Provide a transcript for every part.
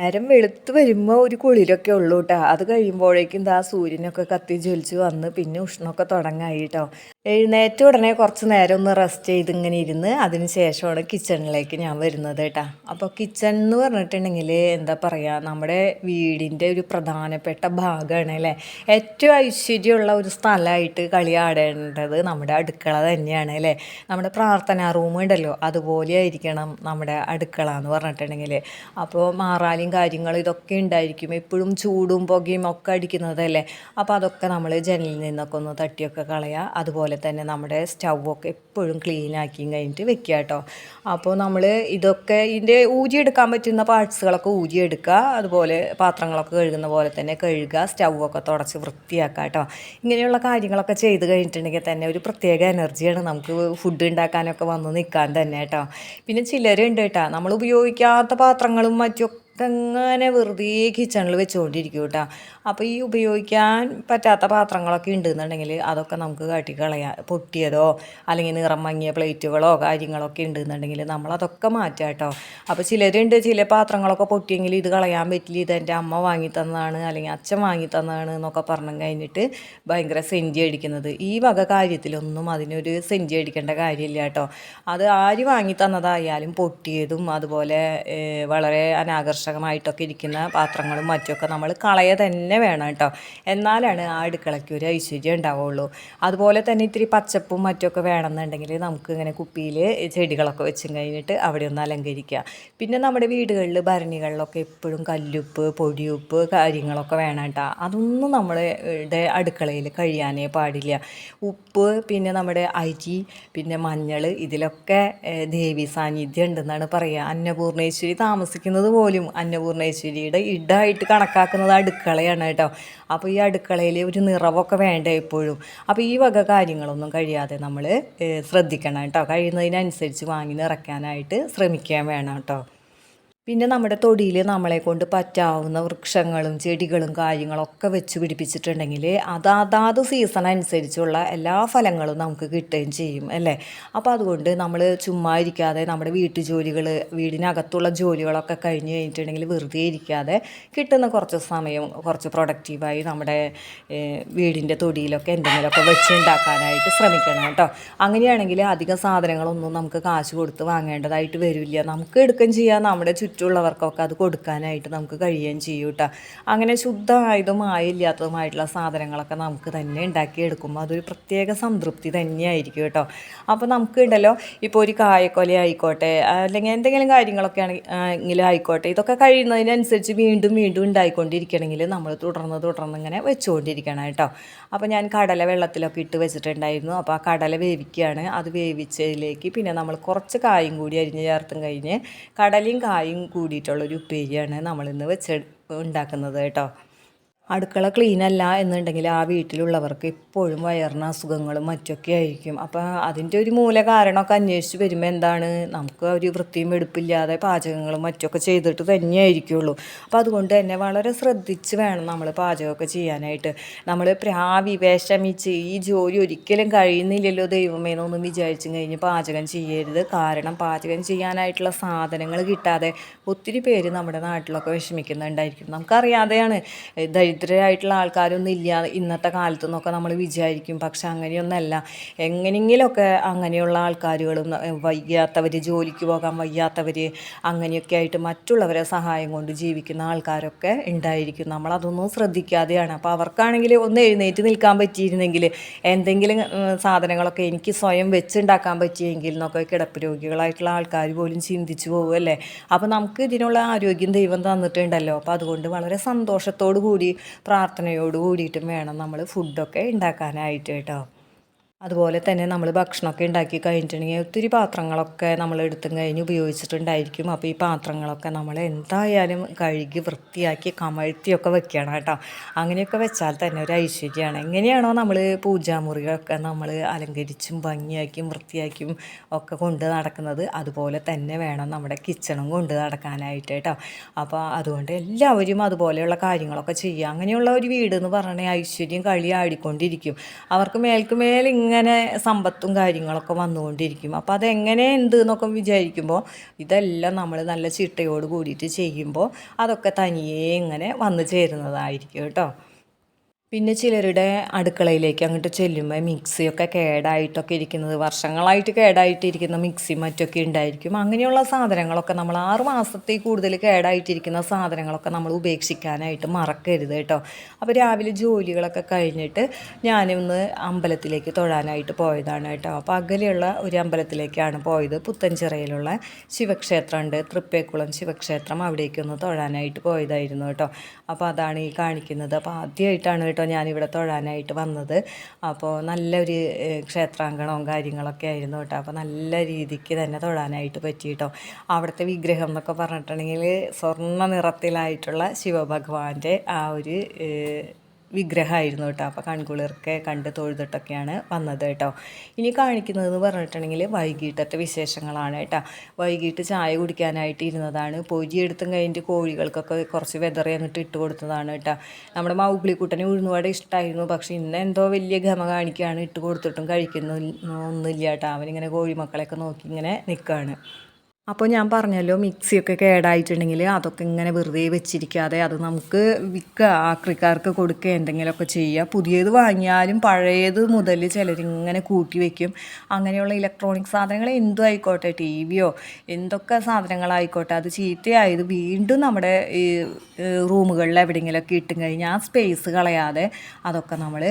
നേരം വെളുത്ത് വരുമ്പോൾ ഒരു കുളിരൊക്കെ ഉള്ളൂ കേട്ടോ അത് കഴിയുമ്പോഴേക്കും ദാ സൂര്യനൊക്കെ കത്തി ജ്വലിച്ച് വന്ന് പിന്നെ ഉഷ്ണമൊക്കെ തുടങ്ങായി കേട്ടോ എഴുന്നേറ്റ ഉടനെ കുറച്ച് നേരം ഒന്ന് റെസ്റ്റ് ചെയ്ത് ഇങ്ങനെ ഇരുന്ന് അതിന് ശേഷമാണ് കിച്ചണിലേക്ക് ഞാൻ വരുന്നത് കേട്ടോ അപ്പോൾ കിച്ചൺ എന്ന് പറഞ്ഞിട്ടുണ്ടെങ്കിൽ എന്താ പറയുക നമ്മുടെ വീടിന്റെ ഒരു പ്രധാനപ്പെട്ട ഭാഗമാണ് അല്ലേ ഏറ്റവും ഐശ്വര്യമുള്ള ഒരു സ്ഥലമായിട്ട് കളിയാടേണ്ടത് നമ്മുടെ അടുക്കള തന്നെയാണ് അല്ലേ നമ്മുടെ പ്രാർത്ഥനാ റൂം ഉണ്ടല്ലോ അതുപോലെ ആയിരിക്കണം നമ്മുടെ അടുക്കള എന്ന് പറഞ്ഞിട്ടുണ്ടെങ്കിൽ അപ്പോൾ മാറാലിയും കാര്യങ്ങളും ഇതൊക്കെ ഉണ്ടായിരിക്കും. എപ്പോഴും ചൂടും പുകയും ഒക്കെ അടിക്കുന്നതല്ലേ? അപ്പോൾ അതൊക്കെ നമ്മൾ ജനലിൽ നിന്നൊക്കെ ഒന്ന് തട്ടിയൊക്കെ കളയുക അതുപോലെ തന്നെ നമ്മുടെ സ്റ്റൗവൊക്കെ എപ്പോഴും ക്ലീൻ ആക്കിയും കഴിഞ്ഞിട്ട് വെക്കുക കേട്ടോ. അപ്പോൾ നമ്മൾ ഇതൊക്കെ ഇതിന്റെ ഊരിയെടുക്കാൻ പറ്റുന്ന പാർട്സുകളൊക്കെ ഊരിയെടുക്കുക അതുപോലെ പാത്രങ്ങളൊക്കെ കഴുകുന്ന പോലെ തന്നെ കഴുകുക. സ്റ്റൗവൊക്കെ തുടച്ച് വൃത്തിയാക്കുക കേട്ടോ. ഇങ്ങനെയുള്ള കാര്യങ്ങളൊക്കെ ചെയ്ത് കഴിഞ്ഞിട്ടുണ്ടെങ്കിൽ തന്നെ ഒരു പ്രത്യേക എനർജിയാണ് നമുക്ക് ഫുഡ് ഉണ്ടാക്കാനൊക്കെ വന്ന് നിൽക്കാൻ തന്നെ കേട്ടോ. പിന്നെ ചിലരുണ്ട് കേട്ടോ. നമ്മൾ ഉപയോഗിക്കാത്ത പാത്രങ്ങളും മറ്റും അങ്ങനെ വെറുതെ കിച്ചണിൽ വെച്ചുകൊണ്ടിരിക്കും കേട്ടോ അപ്പോൾ ഈ ഉപയോഗിക്കാൻ പറ്റാത്ത പാത്രങ്ങളൊക്കെ ഉണ്ടെന്നുണ്ടെങ്കിൽ അതൊക്കെ നമുക്ക് കാട്ടിക്കളയാം പൊട്ടിയതോ അല്ലെങ്കിൽ നിറം മങ്ങിയ പ്ലേറ്റുകളോ കാര്യങ്ങളൊക്കെ ഉണ്ടെന്നുണ്ടെങ്കിൽ നമ്മളതൊക്കെ മാറ്റാം കേട്ടോ അപ്പോൾ ചിലരുണ്ട് ചില പാത്രങ്ങളൊക്കെ പൊട്ടിയെങ്കിൽ ഇത് കളയാൻ പറ്റില്ല ഇത് എന്റെ അമ്മ വാങ്ങി തന്നതാണ് അല്ലെങ്കിൽ അച്ഛൻ വാങ്ങി തന്നതാണ് എന്നൊക്കെ പറഞ്ഞു കഴിഞ്ഞിട്ട് ഭയങ്കര സെഞ്ചി അടിക്കുന്നത്. ഈ വക കാര്യത്തിലൊന്നും അതിനൊരു സെഞ്ചി അടിക്കേണ്ട കാര്യമില്ല കേട്ടോ അത് ആര് വാങ്ങി തന്നതായാലും പൊട്ടിയതും അതുപോലെ വളരെ വളരെ അനാകർഷകമായിട്ടൊക്കെ ഇരിക്കുന്ന പാത്രങ്ങളും മറ്റുമൊക്കെ നമ്മൾ കളയ തന്നെ വേണം കേട്ടോ. എന്നാലാണ് ആ അടുക്കളയ്ക്ക് ഒരു ഐശ്വര്യം ഉണ്ടാവുള്ളൂ. അതുപോലെ തന്നെ ഇത്തിരി പച്ചപ്പും മറ്റുമൊക്കെ വേണമെന്നുണ്ടെങ്കിൽ നമുക്ക് ഇങ്ങനെ കുപ്പിയിൽ ചെടികളൊക്കെ വെച്ചും കഴിഞ്ഞിട്ട് അവിടെ ഒന്ന് അലങ്കരിക്കുക പിന്നെ നമ്മുടെ വീടുകളിൽ ഭരണികളിലൊക്കെ എപ്പോഴും കല്ലുപ്പ് പൊടിയുപ്പ് കാര്യങ്ങളൊക്കെ വേണം കേട്ടോ. അതൊന്നും നമ്മളുടെ അടുക്കളയിൽ കഴിയാനേ പാടില്ല. ഉപ്പ് പിന്നെ നമ്മുടെ അരി പിന്നെ മഞ്ഞൾ ഇതിലൊക്കെ ദേവി സാന്നിധ്യം ഉണ്ടെന്നാണ് പറയുക. അന്നപൂർണേശ്വരി താമസിക്കുന്നത് പോലും അന്നപൂർണേശ്വരിയുടെ ഇടായിട്ട് കണക്കാക്കുന്നത് അടുക്കളയാണ് കേട്ടോ. അപ്പോൾ ഈ അടുക്കളയിൽ ഒരു നിറവൊക്കെ വേണ്ട എപ്പോഴും അപ്പോൾ ഈ വക കാര്യങ്ങളൊന്നും കഴിയാതെ നമ്മൾ ശ്രദ്ധിക്കണം കേട്ടോ. കഴിയുന്നതിനനുസരിച്ച് വാങ്ങി നിറയ്ക്കാനായിട്ട് ശ്രമിക്കാൻ വേണം കേട്ടോ. പിന്നെ നമ്മുടെ തൊടിയിൽ നമ്മളെ കൊണ്ട് പറ്റാവുന്ന വൃക്ഷങ്ങളും ചെടികളും കാര്യങ്ങളൊക്കെ വെച്ച് പിടിപ്പിച്ചിട്ടുണ്ടെങ്കിൽ അത് അതാത് സീസൺ അനുസരിച്ചുള്ള എല്ലാ ഫലങ്ങളും നമുക്ക് കിട്ടുകയും ചെയ്യും അല്ലേ? അപ്പോൾ അതുകൊണ്ട് നമ്മൾ ചുമ്മാ ഇരിക്കാതെ നമ്മുടെ വീട്ടു ജോലികൾ വീടിനകത്തുള്ള ജോലികളൊക്കെ കഴിഞ്ഞ് കഴിഞ്ഞിട്ടുണ്ടെങ്കിൽ വെറുതെ ഇരിക്കാതെ കിട്ടുന്ന കുറച്ച് സമയം കുറച്ച് പ്രൊഡക്റ്റീവായി നമ്മുടെ വീടിന്റെ തൊടിയിലൊക്കെ എന്തെങ്കിലുമൊക്കെ വെച്ച് ഉണ്ടാക്കാനായിട്ട് ശ്രമിക്കണം കേട്ടോ. അങ്ങനെയാണെങ്കിൽ അധികം സാധനങ്ങളൊന്നും നമുക്ക് കാശ് കൊടുത്ത് വാങ്ങേണ്ടതായിട്ട് വരില്ല. നമുക്ക് എടുക്കുകയും ചെയ്യാം. നമ്മുടെ ചുറ്റുമുള്ളവർക്കൊക്കെ അത് കൊടുക്കാനായിട്ട് നമുക്ക് കഴിയുകയും ചെയ്യും കേട്ടോ. അങ്ങനെ ശുദ്ധമായതും ആയില്ലാത്തതുമായിട്ടുള്ള സാധനങ്ങളൊക്കെ നമുക്ക് തന്നെ ഉണ്ടാക്കിയെടുക്കുമ്പോൾ അതൊരു പ്രത്യേക സംതൃപ്തി തന്നെയായിരിക്കും കേട്ടോ. അപ്പോൾ നമുക്ക് ഉണ്ടല്ലോ ഇപ്പോൾ ഒരു കായക്കൊല ആയിക്കോട്ടെ അല്ലെങ്കിൽ എന്തെങ്കിലും കാര്യങ്ങളൊക്കെ ആണെങ്കിലും ആയിക്കോട്ടെ ഇതൊക്കെ കഴിയുന്നതിനനുസരിച്ച് വീണ്ടും വീണ്ടും ഉണ്ടായിക്കൊണ്ടിരിക്കണമെങ്കിൽ നമ്മൾ തുടർന്ന് തുടർന്ന് ഇങ്ങനെ വെച്ചുകൊണ്ടിരിക്കണം കേട്ടോ. അപ്പോൾ ഞാൻ കടല വെള്ളത്തിലൊക്കെ ഇട്ട് വെച്ചിട്ടുണ്ടായിരുന്നു. അപ്പോൾ ആ കടല വേവിക്കുകയാണ്. അത് വേവിച്ചതിലേക്ക് പിന്നെ നമ്മൾ കുറച്ച് കായും കൂടി അരിഞ്ഞ് ചേർത്തും കഴിഞ്ഞ് കടലയും കായും കൂടിയിട്ടുള്ളൊരു ഉപ്പേരിയാണ് നമ്മളിന്ന് വെച്ച് ഉണ്ടാക്കുന്നത് കേട്ടോ. അടുക്കള ക്ലീൻ അല്ല എന്നുണ്ടെങ്കിൽ ആ വീട്ടിലുള്ളവർക്ക് എപ്പോഴും വയറിന് അസുഖങ്ങളും മറ്റൊക്കെ ആയിരിക്കും. അപ്പോൾ അതിന്റെ ഒരു മൂല കാരണമൊക്കെ അന്വേഷിച്ച് വരുമ്പോൾ എന്താണ്? നമുക്ക് ഒരു വൃത്തിയും വെടുപ്പില്ലാതെ പാചകങ്ങളും മറ്റൊക്കെ ചെയ്തിട്ട് തന്നെയായിരിക്കുള്ളൂ. അപ്പോൾ അതുകൊണ്ട് തന്നെ വളരെ ശ്രദ്ധിച്ച് വേണം നമ്മൾ പാചകമൊക്കെ ചെയ്യാനായിട്ട്. നമ്മൾ പ്രാവി വിഷമിച്ച് ഈ ജോലി ഒരിക്കലും കഴിയുന്നില്ലല്ലോ ദൈവമേ എന്നൊന്നും വിചാരിച്ചും കഴിഞ്ഞ് പാചകം ചെയ്യരുത്. കാരണം പാചകം ചെയ്യാനായിട്ടുള്ള സാധനങ്ങൾ കിട്ടാതെ ഒത്തിരി പേര് നമ്മുടെ നാട്ടിലൊക്കെ വിഷമിക്കുന്നുണ്ടായിരിക്കും. നമുക്കറിയാതെയാണ് ഏ, ദരിദ്രരായിട്ടുള്ള ആൾക്കാരൊന്നും ഇല്ല ഇന്നത്തെ കാലത്ത് നിന്നൊക്കെ നമ്മൾ വിചാരിക്കും. പക്ഷെ അങ്ങനെയൊന്നല്ല. എങ്ങനെയെങ്കിലുമൊക്കെ അങ്ങനെയുള്ള ആൾക്കാരുകളും വയ്യാത്തവർ ജോലിക്ക് പോകാൻ വയ്യാത്തവർ അങ്ങനെയൊക്കെ ആയിട്ട് മറ്റുള്ളവരെ സഹായം കൊണ്ട് ജീവിക്കുന്ന ആൾക്കാരൊക്കെ ഉണ്ടായിരിക്കും. നമ്മളതൊന്നും ശ്രദ്ധിക്കാതെയാണ്. അപ്പോൾ അവർക്കാണെങ്കിൽ ഒന്ന് എഴുന്നേറ്റ് നിൽക്കാൻ പറ്റിയിരുന്നെങ്കിൽ എന്തെങ്കിലും സാധനങ്ങളൊക്കെ എനിക്ക് സ്വയം വെച്ചുണ്ടാക്കാൻ പറ്റിയെങ്കിൽ എന്നൊക്കെ കിടപ്പ് രോഗികളായിട്ടുള്ള ആൾക്കാർ പോലും ചിന്തിച്ചു പോകുമല്ലേ അപ്പോൾ നമുക്ക് ഇതിനുള്ള ആരോഗ്യം ദൈവം തന്നിട്ടുണ്ടല്ലോ. അപ്പോൾ അതുകൊണ്ട് വളരെ സന്തോഷത്തോടു കൂടി പ്രാർത്ഥനയോട് കൂടിയിട്ടും വേണം നമ്മൾ ഫുഡൊക്കെ ഉണ്ടാക്കാനായിട്ട് കേട്ടോ. അതുപോലെ തന്നെ നമ്മൾ ഭക്ഷണമൊക്കെ ഉണ്ടാക്കി കഴിഞ്ഞിട്ടുണ്ടെങ്കിൽ ഒത്തിരി പാത്രങ്ങളൊക്കെ നമ്മൾ എടുത്തും കഴിഞ്ഞ് ഉപയോഗിച്ചിട്ടുണ്ടായിരിക്കും. അപ്പോൾ ഈ പാത്രങ്ങളൊക്കെ നമ്മൾ എന്തായാലും കഴുകി വൃത്തിയാക്കി കമഴ്ത്തിയൊക്കെ വെക്കണം കേട്ടോ. അങ്ങനെയൊക്കെ വെച്ചാൽ തന്നെ ഒരു ഐശ്വര്യമാണ്. എങ്ങനെയാണോ നമ്മൾ പൂജാമുറികളൊക്കെ നമ്മൾ അലങ്കരിച്ചും ഭംഗിയാക്കിയും വൃത്തിയാക്കിയും ഒക്കെ കൊണ്ട് നടക്കുന്നത് അതുപോലെ തന്നെ വേണം നമ്മുടെ കിച്ചണും കൊണ്ട് നടക്കാനായിട്ട് കേട്ടോ. അപ്പോൾ അതുകൊണ്ട് എല്ലാവരും അതുപോലെയുള്ള കാര്യങ്ങളൊക്കെ ചെയ്യുക. അങ്ങനെയുള്ള ഒരു വീട് എന്ന് പറഞ്ഞാൽ ഐശ്വര്യം കളി ആടിക്കൊണ്ടിരിക്കും. അവർക്ക് മേൽക്ക് മേൽ ഇങ്ങനെ സമ്പത്തും കാര്യങ്ങളൊക്കെ വന്നുകൊണ്ടിരിക്കും. അപ്പോൾ അതെങ്ങനെ ഉണ്ട് എന്നൊക്കെ വിചാരിക്കുമ്പോൾ ഇതെല്ലാം നമ്മൾ നല്ല ചിട്ടയോട് കൂടിയിട്ട് ചെയ്യുമ്പോൾ അതൊക്കെ തനിയേ ഇങ്ങനെ വന്നു ചേരുന്നതായിരിക്കും കേട്ടോ. പിന്നെ ചിലരുടെ അടുക്കളയിലേക്ക് അങ്ങോട്ട് ചെല്ലുമ്പോൾ മിക്സിയൊക്കെ കേടായിട്ടൊക്കെ ഇരിക്കുന്നത് വർഷങ്ങളായിട്ട് കേടായിട്ടിരിക്കുന്ന മിക്സി മറ്റൊക്കെ ഉണ്ടായിരിക്കും. അങ്ങനെയുള്ള സാധനങ്ങളൊക്കെ നമ്മൾ ആറ് മാസത്തിൽ കൂടുതൽ കേടായിട്ടിരിക്കുന്ന സാധനങ്ങളൊക്കെ നമ്മൾ ഉപേക്ഷിക്കാനായിട്ട് മറക്കരുത് കേട്ടോ. അപ്പോൾ രാവിലെ ജോലികളൊക്കെ കഴിഞ്ഞിട്ട് ഞാനൊന്ന് അമ്പലത്തിലേക്ക് തൊഴാനായിട്ട് പോയതാണ് കേട്ടോ. അപ്പോൾ അകലെയുള്ള ഒരു അമ്പലത്തിലേക്കാണ് പോയത്. പുത്തൻചിറയിലുള്ള ശിവക്ഷേത്രമുണ്ട്. തൃപ്പേക്കുളം ശിവക്ഷേത്രം അവിടേക്കൊന്ന് തൊഴാനായിട്ട് പോയതായിരുന്നു കേട്ടോ. അപ്പോൾ അതാണ് ഈ കാണിക്കുന്നത്. അപ്പോൾ ആദ്യമായിട്ടാണ് കേട്ടോ ഞാനിവിടെ തൊഴാനായിട്ട് വന്നത്. അപ്പോൾ നല്ലൊരു ക്ഷേത്രാങ്കണവും കാര്യങ്ങളൊക്കെ ആയിരുന്നു കേട്ടോ. അപ്പോൾ നല്ല രീതിക്ക് തന്നെ തൊഴാനായിട്ട് പറ്റി കേട്ടോ. അവിടുത്തെ വിഗ്രഹം എന്നൊക്കെ പറഞ്ഞിട്ടുണ്ടെങ്കിൽ സ്വർണ നിറത്തിലായിട്ടുള്ള ശിവഭഗവാന്റെ ആ ഒരു വിഗ്രഹമായിരുന്നു കേട്ടോ. അപ്പോൾ കൺകുളിർക്കെ കണ്ട് തൊഴുതിട്ടൊക്കെയാണ് വന്നത് കേട്ടോ. ഇനി കാണിക്കുന്നതെന്ന് പറഞ്ഞിട്ടുണ്ടെങ്കിൽ വൈകിട്ടത്തെ വിശേഷങ്ങളാണ് കേട്ടോ. വൈകിട്ട് ചായ കുടിക്കാനായിട്ട് ഇരുന്നതാണ്. പൊരി എടുത്തും കഴിഞ്ഞിട്ട് കോഴികൾക്കൊക്കെ കുറച്ച് വെതറി എന്നിട്ട് ഇട്ട് കൊടുത്തതാണ് കേട്ടോ. നമ്മുടെ മൗഗ്ലിക്കുട്ടനെ ഉഴുന്നുവട ഇഷ്ടമായിരുന്നു പക്ഷേ ഇന്ന് എന്തോ വലിയ ഗമ കാണിക്കുകയാണ് ഇട്ട് കൊടുത്തിട്ടും കഴിക്കുന്നു ഒന്നുമില്ല കേട്ടോ. അവനിങ്ങനെ കോഴിമക്കളെയൊക്കെ നോക്കി ഇങ്ങനെ നിൽക്കുകയാണ് അപ്പോൾ ഞാൻ പറഞ്ഞല്ലോ മിക്സിയൊക്കെ കേടായിട്ടുണ്ടെങ്കിൽ അതൊക്കെ ഇങ്ങനെ വെറുതെ വെച്ചിരിക്കാതെ അത് നമുക്ക് വിൽക്കുക ആക്രിക്കാർക്ക് കൊടുക്കുക എന്തെങ്കിലുമൊക്കെ ചെയ്യുക. പുതിയത് വാങ്ങിയാലും പഴയത് മുതൽ ചിലരിങ്ങനെ കൂട്ടി വയ്ക്കും അങ്ങനെയുള്ള ഇലക്ട്രോണിക് സാധനങ്ങൾ എന്തും ആയിക്കോട്ടെ ടി വിയോ എന്തൊക്കെ സാധനങ്ങളായിക്കോട്ടെ അത് ചീത്തയായത് വീണ്ടും നമ്മുടെ ഈ റൂമുകളിൽ എവിടെയെങ്കിലുമൊക്കെ ഇട്ടും കഴിഞ്ഞാൽ ആ സ്പേസ് കളയാതെ അതൊക്കെ നമ്മൾ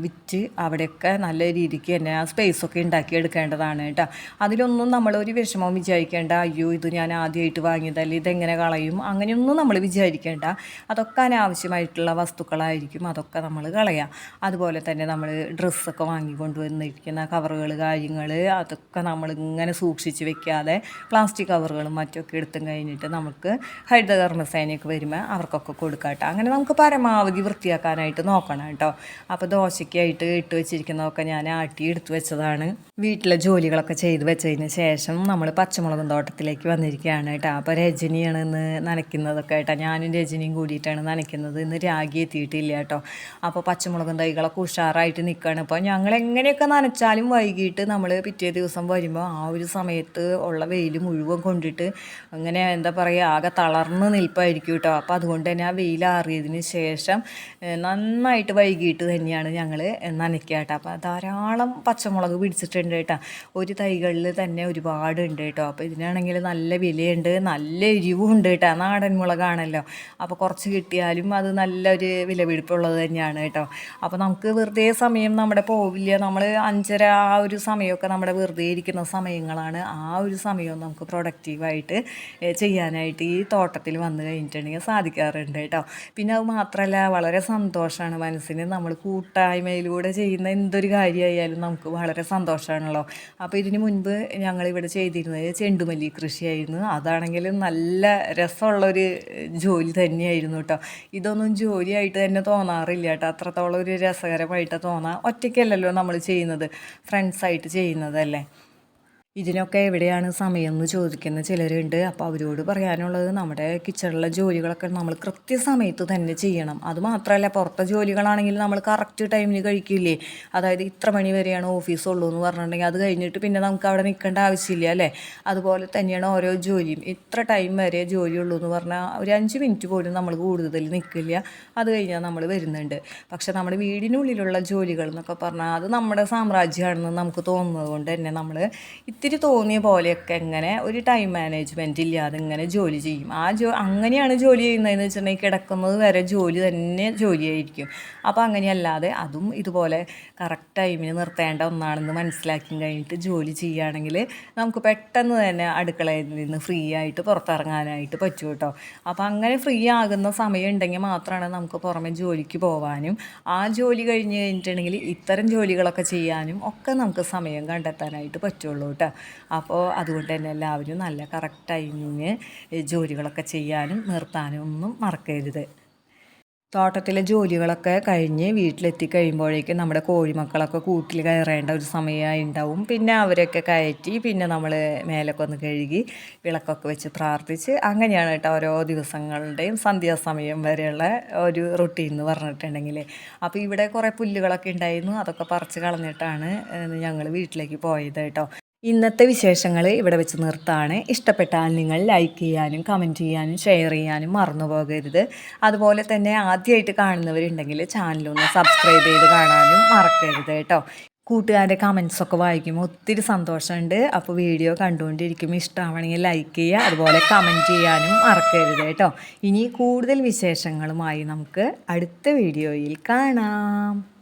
വിറ്റ് അവിടെയൊക്കെ നല്ല രീതിക്ക് തന്നെ ആ സ്പേസൊക്കെ ഉണ്ടാക്കിയെടുക്കേണ്ടതാണ് കേട്ടോ. അതിലൊന്നും നമ്മളൊരു വിഷമം വിചാരിക്കേണ്ട അയ്യോ ഇത് ഞാൻ ആദ്യമായിട്ട് വാങ്ങിയതല്ലേ ഇതെങ്ങനെ കളയും? അങ്ങനെയൊന്നും നമ്മൾ വിചാരിക്കേണ്ട. അതൊക്കെ അനാവശ്യമായിട്ടുള്ള വസ്തുക്കളായിരിക്കും അതൊക്കെ നമ്മൾ കളയാം. അതുപോലെ തന്നെ നമ്മൾ ഡ്രസ്സൊക്കെ വാങ്ങിക്കൊണ്ട് വന്നിരിക്കുന്ന കവറുകൾ കാര്യങ്ങൾ അതൊക്കെ നമ്മൾ ഇങ്ങനെ സൂക്ഷിച്ച് വെക്കാതെ പ്ലാസ്റ്റിക് കവറുകളും മറ്റൊക്കെ എടുത്തും കഴിഞ്ഞിട്ട് നമുക്ക് ഹരിതകർമ്മസേനയൊക്കെ വരുമ്പോൾ അവർക്കൊക്കെ കൊടുക്കാട്ടോ. അങ്ങനെ നമുക്ക് പരമാവധി വൃത്തിയാക്കാനായിട്ട് നോക്കണം കേട്ടോ. അപ്പോൾ ദോശയ്ക്കായിട്ട് ഇട്ട് വെച്ചിരിക്കുന്നതൊക്കെ ഞാൻ ആട്ടി എടുത്തു വെച്ചതാണ്. വീട്ടിലെ ജോലികളൊക്കെ ചെയ്ത് വെച്ചതിന് ശേഷം നമ്മൾ പച്ചമുളകും തോട്ടത്തിലേക്ക് വന്നിരിക്കുകയാണ് കേട്ടോ. അപ്പോൾ രജനിയാണ് ഇന്ന് നനയ്ക്കുന്നതൊക്കെ കേട്ടോ. ഞാനും രജനിയും കൂടിയിട്ടാണ് നനയ്ക്കുന്നത്. ഇന്ന് രാഗി എത്തിയിട്ടില്ല കേട്ടോ. അപ്പോൾ പച്ചമുളകും തൈകളൊക്കെ ഉഷാറായിട്ട് നിൽക്കുകയാണ്. അപ്പോൾ ഞങ്ങൾ എങ്ങനെയൊക്കെ നനച്ചാലും വൈകിട്ട് നമ്മൾ പിറ്റേ ദിവസം വരുമ്പോൾ ആ ഒരു സമയത്ത് ഉള്ള വെയിൽ മുഴുവൻ കൊണ്ടിട്ട് അങ്ങനെ എന്താ പറയുക ആകെ തളർന്ന് നിൽപ്പായിരിക്കും കേട്ടോ. അപ്പോൾ അതുകൊണ്ട് തന്നെ ആ വെയിൽ ആറിയതിന് ശേഷം നന്നായിട്ട് വൈകിട്ട് തന്നെയാണ് ഞങ്ങൾ നനയ്ക്കുക കേട്ടോ. അപ്പോൾ ധാരാളം പച്ചമുളക് പിടിച്ചിട്ടുണ്ട് കേട്ടോ. ഒരു തൈകളിൽ തന്നെ ഒരുപാട് ഉണ്ട് കേട്ടോ. അപ്പോൾ ഇതിനാണെങ്കിൽ നല്ല വിലയുണ്ട് നല്ല എരിവും ഉണ്ട് കേട്ടോ നാടൻ മുളകാണല്ലോ. അപ്പോൾ കുറച്ച് കിട്ടിയാലും അത് നല്ലൊരു വിലപിടിപ്പുള്ളത് തന്നെയാണ് കേട്ടോ അപ്പോൾ നമുക്ക് വെറുതെ സമയം നമ്മുടെ പോവില്ല. നമ്മൾ അഞ്ചര ആ ഒരു സമയമൊക്കെ നമ്മുടെ വെറുതെ ഇരിക്കുന്ന സമയങ്ങളാണ് ആ ഒരു സമയവും നമുക്ക് പ്രൊഡക്റ്റീവായിട്ട് ചെയ്യാനായിട്ട് ഈ തോട്ടത്തിൽ വന്നു കഴിഞ്ഞിട്ടുണ്ടെങ്കിൽ സാധിക്കാറുണ്ട് കേട്ടോ പിന്നെ അത് മാത്രമല്ല വളരെ സന്തോഷമാണ് മനസ്സിന്. നമ്മൾ കൂട്ടായ്മയിലൂടെ ചെയ്യുന്ന എന്തൊരു കാര്യമായാലും നമുക്ക് വളരെ സന്തോഷമാണല്ലോ അപ്പോൾ ഇതിന് മുൻപ് ഞങ്ങളിവിടെ ചെയ്തിരുന്നത് ചെണ്ടുമല്ലി കൃഷിയായിരുന്നു. അതാണെങ്കിൽ നല്ല രസമുള്ളൊരു ജോലി തന്നെയായിരുന്നു കേട്ടോ ഇതൊന്നും ജോലിയായിട്ട് തന്നെ തോന്നാറില്ല കേട്ടോ അത്രത്തോളം ഒരു രസകരമായിട്ട് തോന്നാം. ഒറ്റയ്ക്കല്ലല്ലോ നമ്മൾ ചെയ്യുന്നത്. ഫ്രണ്ട്സായിട്ട് ചെയ്യുന്നതല്ലേ? ഇതിനൊക്കെ എവിടെയാണ് സമയം എന്ന് ചോദിക്കുന്ന ചിലരുണ്ട്. അപ്പോൾ അവരോട് പറയാനുള്ളത് നമ്മുടെ കിച്ചണിലെ ജോലികളൊക്കെ നമ്മൾ കൃത്യസമയത്ത് തന്നെ ചെയ്യണം. അത് മാത്രമല്ല പുറത്തെ ജോലികളാണെങ്കിൽ നമ്മൾ കറക്റ്റ് ടൈമിന് കഴിക്കില്ലേ? അതായത് ഇത്ര മണി വരെയാണ് ഓഫീസുള്ളൂ എന്ന് പറഞ്ഞിട്ടുണ്ടെങ്കിൽ അത് കഴിഞ്ഞിട്ട് പിന്നെ നമുക്ക് അവിടെ നിൽക്കേണ്ട ആവശ്യമില്ല അല്ലേ? അതുപോലെ തന്നെയാണ് ഓരോ ജോലിയും. ഇത്ര ടൈം വരെ ജോലി ഉള്ളൂ എന്ന് പറഞ്ഞാൽ ഒരു അഞ്ച് മിനിറ്റ് പോലും നമ്മൾ കൂടുതൽ നിൽക്കില്ല. അത് കഴിഞ്ഞാൽ നമ്മൾ വരുന്നുണ്ട്. പക്ഷേ നമ്മുടെ വീടിനുള്ളിലുള്ള ജോലികൾ എന്നൊക്കെ പറഞ്ഞാൽ അത് നമ്മുടെ സാമ്രാജ്യമാണെന്ന് നമുക്ക് തോന്നുന്നത് കൊണ്ട് തന്നെ നമ്മൾ ഇത്തിരി തോന്നിയ പോലെയൊക്കെ എങ്ങനെ ഒരു ടൈം മാനേജ്മെന്റ് ഇല്ലാതെ ഇങ്ങനെ ജോലി ചെയ്യും. ആ ജോ അങ്ങനെയാണ് ജോലി ചെയ്യുന്നതെന്ന് വെച്ചിട്ടുണ്ടെങ്കിൽ കിടക്കുന്നത് വരെ ജോലി തന്നെ ജോലിയായിരിക്കും. അപ്പോൾ അങ്ങനെയല്ലാതെ അതും ഇതുപോലെ കറക്റ്റ് ടൈമിന് നിർത്തേണ്ട ഒന്നാണെന്ന് മനസ്സിലാക്കി കഴിഞ്ഞിട്ട് ജോലി ചെയ്യുകയാണെങ്കിൽ നമുക്ക് പെട്ടെന്ന് തന്നെ അടുക്കളയിൽ നിന്ന് ഫ്രീ ആയിട്ട് പുറത്തിറങ്ങാനായിട്ട് പറ്റും കേട്ടോ. അപ്പോൾ അങ്ങനെ ഫ്രീ ആകുന്ന സമയം ഉണ്ടെങ്കിൽ മാത്രമാണ് നമുക്ക് പുറമെ ജോലിക്ക് പോകാനും ആ ജോലി കഴിഞ്ഞ് കഴിഞ്ഞിട്ടുണ്ടെങ്കിൽ ഇത്തരം ജോലികളൊക്കെ ചെയ്യാനും ഒക്കെ നമുക്ക് സമയം കണ്ടെത്താനായിട്ട് പറ്റുള്ളൂ കേട്ടോ. അപ്പോൾ അതുകൊണ്ട് തന്നെ എല്ലാവരും നല്ല കറക്റ്റ് ടൈമിങ് ജോലികളൊക്കെ ചെയ്യാനും നിർത്താനും ഒന്നും മറക്കരുത്. തോട്ടത്തിലെ ജോലികളൊക്കെ കഴിഞ്ഞ് വീട്ടിലെത്തി കഴിയുമ്പോഴേക്കും നമ്മുടെ കോഴിമക്കളൊക്കെ കൂട്ടിൽ കയറേണ്ട ഒരു സമയമായി ഉണ്ടാവും. പിന്നെ അവരൊക്കെ കയറ്റി പിന്നെ നമ്മൾ മേലൊക്കെ ഒന്ന് കഴുകി വിളക്കൊക്കെ വെച്ച് പ്രാർത്ഥിച്ച് അങ്ങനെയാണ് കേട്ടോ ഓരോ ദിവസങ്ങളുടെയും സന്ധ്യാസമയം വരെയുള്ള ഒരു റൊട്ടീൻ എന്ന് പറഞ്ഞിട്ടുണ്ടെങ്കിൽ അപ്പോൾ ഇവിടെ കുറേ പുല്ലുകളൊക്കെ ഉണ്ടായിരുന്നു. അതൊക്കെ പറിച്ച് കളഞ്ഞിട്ടാണ് ഞങ്ങൾ വീട്ടിലേക്ക് പോയത് കേട്ടോ. ഇന്നത്തെ വിശേഷങ്ങൾ ഇവിടെ വെച്ച് നിർത്താണ്. ഇഷ്ടപ്പെട്ടാൽ നിങ്ങൾ ലൈക്ക് ചെയ്യാനും കമന്റ് ചെയ്യാനും ഷെയർ ചെയ്യാനും മറന്നു പോകരുത്. അതുപോലെ തന്നെ ആദ്യമായിട്ട് കാണുന്നവരുണ്ടെങ്കിൽ ചാനലൊന്ന് സബ്സ്ക്രൈബ് ചെയ്ത് കാണാനും മറക്കരുത് കേട്ടോ. കൂട്ടുകാരുടെ കമൻസ് ഒക്കെ വായിക്കുമ്പോൾ ഒത്തിരി സന്തോഷമുണ്ട്. അപ്പോൾ വീഡിയോ കണ്ടുകൊണ്ടിരിക്കുമ്പോൾ ഇഷ്ടമാണെങ്കിൽ ലൈക്ക് ചെയ്യുക അതുപോലെ കമന്റ് ചെയ്യാനും മറക്കരുത് കേട്ടോ. ഇനി കൂടുതൽ വിശേഷങ്ങളുമായി നമുക്ക് അടുത്ത വീഡിയോയിൽ കാണാം.